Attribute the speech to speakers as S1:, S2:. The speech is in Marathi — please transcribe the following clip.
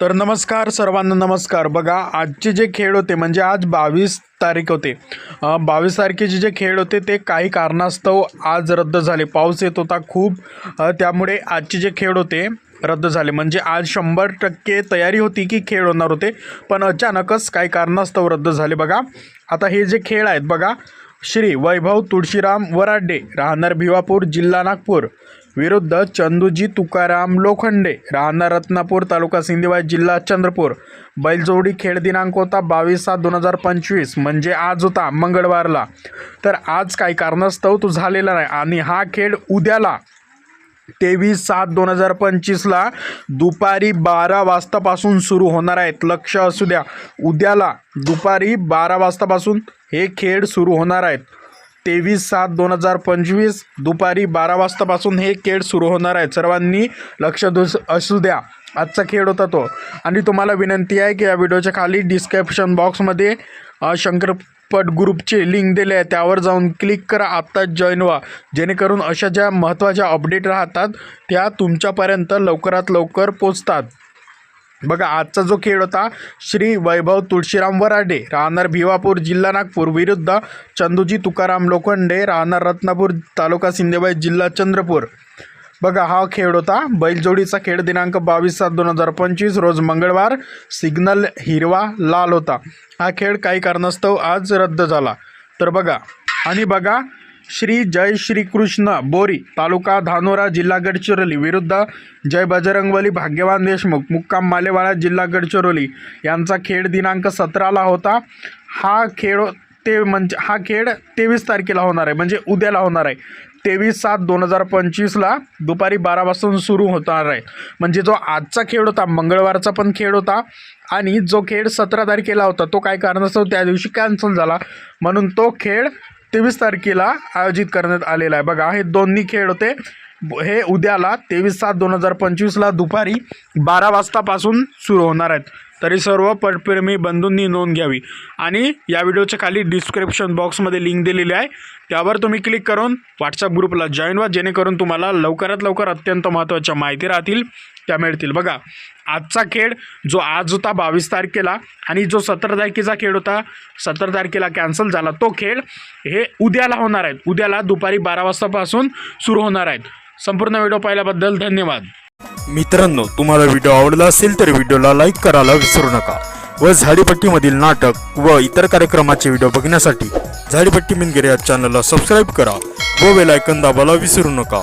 S1: तर नमस्कार सर्वांना नमस्कार. बघा आजचे जे खेळ होते म्हणजे आज बावीस तारीख होते. बावीस तारखेचे जे खेळ होते ते काही कारणास्तव आज रद्द झाले. पाऊस येत होता खूप त्यामुळे आजचे जे खेळ होते रद्द झाले. म्हणजे आज शंभर टक्के तयारी होती की खेळ होणार होते पण अचानकच काही कारणास्तव रद्द झाले. बघा आता हे जे खेळ आहेत बघा श्री वैभव तुळशीराम वराडे राहणार भिवापूर जिल्हा नागपूर. विरुद्ध चंदूजी तुकाराम लोखंडे राहणार रत्नापूर तालुका सिंदेवाई जिल्हा चंद्रपूर. बैलजोडी खेळ दिनांक होता बावीस सात दोन हजार पंचवीस म्हणजे आज होता मंगळवारला. तर आज काही कारणास्तव तो झालेला नाही आणि हा खेळ उद्याला तेवीस सात दोन हजार पंचवीसला दुपारी बारा वाजतापासून सुरू होणार आहेत. लक्ष असू द्या उद्याला दुपारी बारा वाजतापासून हे खेळ सुरू होणार आहेत. तेवीस सात दोन हजार पंचवीस दुपारी बारा वाजतापासून हे खेळ सुरू होणार आहेत. सर्वांनी लक्ष दुस असू द्या. आजचा खेळ होता तो. आणि तुम्हाला विनंती आहे की या व्हिडिओच्या खाली डिस्क्रिप्शन बॉक्समध्ये शंकरपट ग्रुपचे लिंक दिले आहे त्यावर जाऊन क्लिक करा. आत्ताच जॉईन व्हा. जेणेकरून अशा ज्या महत्त्वाच्या अपडेट राहतात त्या तुमच्यापर्यंत लवकरात लवकर पोचतात. बघा आजचा जो खेळ होता श्री वैभव तुळशीराम वराडे राहणार भिवापूर जिल्हा नागपूर विरुद्ध चंदूजी तुकाराम लोखंडे राहणार रत्नापूर तालुका सिंदेबाई जिल्हा चंद्रपूर. बघा हा खेळ होता. बैलजोडीचा खेळ दिनांक बावीस सात दोन हजार पंचवीस रोज मंगळवार सिग्नल हिरवा लाल होता. हा खेळ काही कारणास्तव आज रद्द झाला. तर बघा आणि बघा श्री जय श्रीकृष्ण बोरी तालुका धानोरा जिल्हा गडचिरोली. विरुद्ध जय बजरंगबली भाग्यवान देशमुख मुक्काम मालेवाडा जिल्हा गडचिरोली यांचा खेळ दिनांक सतराला होता. हा खेळ ते म्हणजे हा खेळ तेवीस तारखेला होणार आहे म्हणजे उद्याला होणार आहे. तेवीस सात दोन हजार पंचवीसला दुपारी बारा सुरू होणार आहे. म्हणजे जो आजचा खेळ होता मंगळवारचा पण खेळ होता आणि जो खेळ सतरा तारखेला होता तो काय कारणास्तव त्या दिवशी कॅन्सल झाला. म्हणून तो खेळ तेवीस तारखेला आयोजित करण्यात आलेला आहे. बघा हे दोन्ही खेळ होते. हे उद्याला तेवीस सात दोन हजार पंचवीसला दुपारी बारा वाजतापासून सुरू होणार आहेत. तरी सर्व पटप्रेमी बंधूंनी नोंद घ्यावी. आणि या व्हिडिओच्या खाली डिस्क्रिप्शन बॉक्समध्ये लिंक दिलेली आहे. त्यावर तुम्ही क्लिक करून व्हॉट्सअप ग्रुपला जॉईन व्हा जेणेकरून तुम्हाला लवकरात लवकर अत्यंत महत्त्वाच्या माहिती राहतील. त्या मिळतील. बघा आजचा खेळ जो आज होता बावीस तारखेला आणि जो सतरा तारखेचा खेळ होता सतरा तारखेला कॅन्सल झाला. तो खेळ हे उद्याला होणार आहेत. उद्याला दुपारी बारा वाजतापासून सुरू होणार आहेत. संपूर्ण व्हिडिओ पाहिल्याबद्दल धन्यवाद.
S2: मित्रांनो तुम्हाला व्हिडिओ आवडला असेल तर व्हिडिओला लाईक करायला विसरू नका व झाडीपट्टीमधील नाटक व इतर कार्यक्रमाचे व्हिडिओ बघण्यासाठी झाडीपट्टी मिनगिरे या चॅनलला सबस्क्राईब करा व बेल आयकन दाबायला विसरू नका.